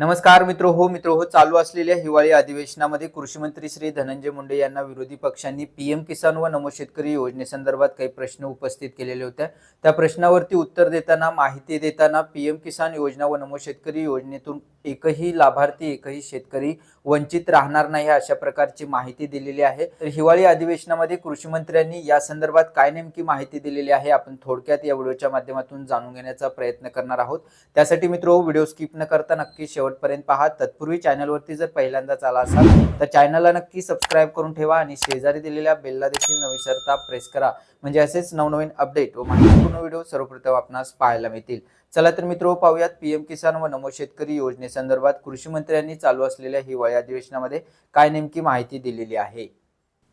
नमस्कार मित्र हो मित्र हो चालू असलेल्या हिवाळी अधिवेशनामध्ये कृषी मंत्री श्री धनंजय मुंडे यांना विरोधी पक्षांनी पीएम किसान व नमो शेतकरी योजनेसंदर्भात काही प्रश्न उपस्थित केलेले होते. त्या प्रश्नावरती उत्तर देताना माहिती देताना पीएम किसान योजना व नमो शेतकरी योजनेतून एकही लाभार्थी एकही शेतकरी वंचित राहणार नाही अशा प्रकारची माहिती दिलेली आहे. तर हिवाळी अधिवेशनामध्ये कृषी मंत्र्यांनी या संदर्भात काय नेमकी माहिती दिलेली आहे आपण थोडक्यात या व्हिडिओच्या माध्यमातून जाणून घेण्याचा प्रयत्न करणार आहोत. त्यासाठी मित्र व्हिडिओ स्किप न करता नक्की शेवटपर्यंत पहा. तत्पूर्वी चॅनलवरती जर पहिल्यांदाच आला असाल तर चॅनलला नक्की सबस्क्राईब करून ठेवा आणि शेजारी दिलेल्या बेलला देखील न विसरता प्रेस करा. म्हणजे असेच नवनवीन अपडेट व माहितीपूर्ण व्हिडिओ सर्वप्रथम आपणास पाहायला मिळतील. चला तर मित्र पाहूयात पीएम किसान व नमो शेतकरी योजनेसंदर्भात कृषी मंत्र्यांनी चालू असलेल्या हिवाळी अधिवेशनामध्ये काय नेमकी माहिती दिलेली आहे?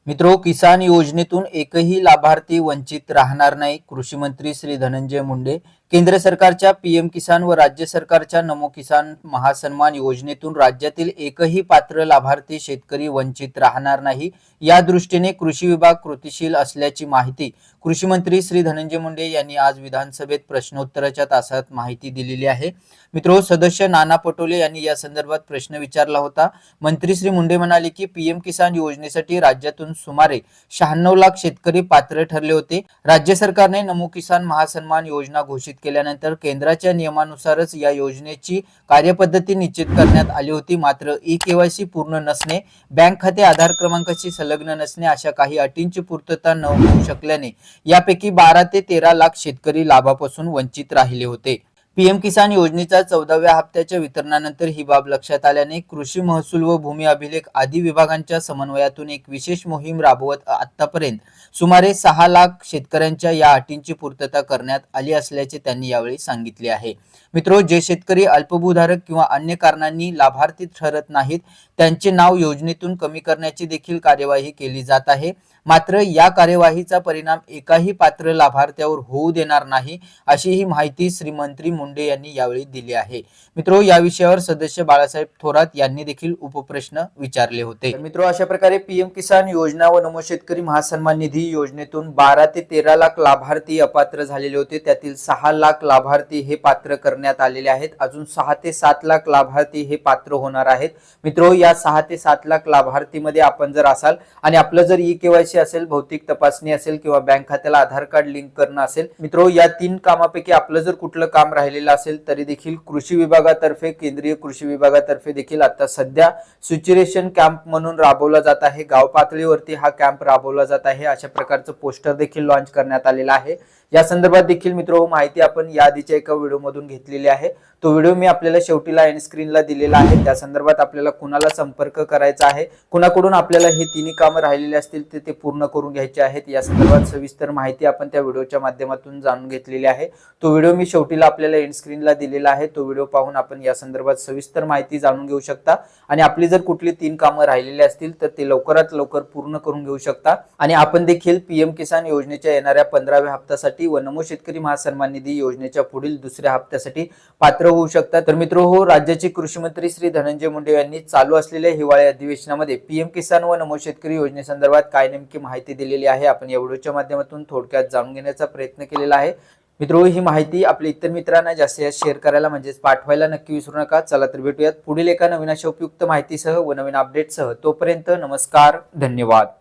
मित्रो किसान योजनेतून एकही लाभार्थी वंचित राहणार नाही. कृषी मंत्री श्री धनंजय मुंडे केंद्र सरकारच्या पीएम किसान व राज्य सरकारच्या नमो किसान महासन्मान योजनेतून राज्यातील एकही पात्र लाभार्थी शेतकरी वंचित राहणार नाही. या दृष्टीने कृषी विभाग कृतीशील असल्याची माहिती कृषी मंत्री श्री धनंजय मुंडे यांनी आज विधानसभेत प्रश्नोत्तराच्या तासात माहिती दिलेली आहे. मित्रो सदस्य नाना पटोले यांनी या संदर्भात प्रश्न विचारला होता. मंत्री श्री मुंडे म्हणाले की पीएम किसान योजनेसाठी राज्यातून सुमारे शहाण्णव लाख शेतकरी पात्र ठरले होते. राज्य सरकारने नमो किसान महासन्मान योजना घोषित केल्यानंतर केंद्राच्या नियमानुसारच या योजनेची कार्यपद्धती निश्चित करण्यात आली होती. मात्र ई केवायसी पूर्ण नसणे बँक खाते आधार क्रमांकाशी संलग्न नसणे अशा काही अटींची पूर्तता न होऊ शकल्याने यापैकी बारा ते तेरा लाख शेतकरी लाभापासून वंचित राहिले होते. पीएम किसान योजनेच्या चौदाव्या हप्त्याच्या वितरणानंतर ही बाब लक्षात आल्याने कृषी महसूल व भूमी अभिलेख आदी विभागांच्या समन्वयातून एक विशेष मोहीम राबवत आतापर्यंत सुमारे सहा लाख शेतकऱ्यांच्या या अटींची पूर्तता करण्यात आली असल्याचे त्यांनी यावेळी सांगितले आहे. मित्रो जे शेतकरी अल्पभूधारक किंवा अन्य कारणांनी लाभार्थी ठरत नाहीत त्यांचे नाव योजनेतून कमी करण्याची देखील कार्यवाही केली जात आहे. मात्र या कार्यवाहीचा परिणाम एकाही पात्र लाभार्थ्यावर होऊ देणार नाही अशी ही माहिती श्रीमंत्री मुंडे यांनी यावेळी दिली आहे. मित्रो या विषयावर सदस्य बाळासाहेब थोरात यांनी देखील उपप्रश्न विचारले होते. मित्रो अशा प्रकारे पीएम किसान योजना व नमो शेतकरी महासन्मान निधी योजनेतून बारा ते तेरा लाख लाभार्थी अपात्र झालेले होते. त्यातील सहा लाख लाभार्थी हे पात्र करण्यात आलेले आहेत. अजून सहा ते सात लाख लाभार्थी हे पात्र होणार आहेत. मित्रो या सहा ते सात लाख लाभार्थीमध्ये आपण जर असाल आणि आपलं जर ई केवायसी असेल भौतिक तपासणी असेल किंवा बँक खात्याला आधार कार्ड लिंक करणं असेल मित्रो या तीन कामापैकी आपलं जर कुठलं काम राहिलेलं असेल तरी देखील कृषी विभागातर्फे केंद्रीय कृषी विभागातर्फे देखील आता सध्या सिच्युएशन कॅम्प म्हणून राबवला जात आहे. गाव पातळीवरती हा कॅम्प राबवला जात आहे. अशा प्रकारचं पोस्टर देखील लॉन्च करण्यात आलेलं आहे. या संदर्भात देखील मित्र माहिती आपण या आधीच्या एका व्हिडिओमधून घेतलेली आहे. तो व्हिडिओ मी आपल्याला शेवटीला एंड स्क्रीनला दिलेला आहे. त्या संदर्भात आपल्याला कुणाला संपर्क करायचा आहे. कुणाकडून आपल्याला हे तिन्ही कामं राहिलेले असतील ते ते पूर्ण करून घ्यायचे आहेत. या संदर्भात सविस्तर माहिती आपण त्या व्हिडिओच्या माध्यमातून जाणून घेतलेली आहे. तो व्हिडिओ मी शेवटीला आपल्याला एंड स्क्रीनला दिलेला आहे. तो व्हिडिओ पाहून आपण या संदर्भात सविस्तर माहिती जाणून घेऊ शकता. आणि आपली जर कुठली तीन कामं राहिलेली असतील तर ते लवकरात लवकर पूर्ण करून घेऊ शकता. आणि आपण देखील पीएम किसान योजनेच्या येणाऱ्या पंधराव्या हप्त्यासाठी व नमो शेतकरी महासन्मान निधी योजनेच्या पुढील दुसऱ्या हप्त्यासाठी पात्र होऊ शकता. तर मित्र हो राज्याचे कृषी मंत्री श्री धनंजय मुंडे यांनी चालू असलेल्या हिवाळी अधिवेशनामध्ये पीएम किसान व नमो शेतकरी योजनेसंदर्भात काय नेमकी माहिती दिलेली आहे? आपण या व्हिडिओच्या माध्यमातून थोडक्यात जाणून घेण्याचा प्रयत्न केलेला आहे. मित्रो ही माहिती आपल्या इतर मित्रांना जास्तीत जास्त शेअर करायला म्हणजेच पाठवायला नक्की विसरू नका. चला तर भेटूयात पुढील एका नवीन अशा उपयुक्त माहितीसह व नवीन अपडेटसह तोपर्यंत नमस्कार धन्यवाद.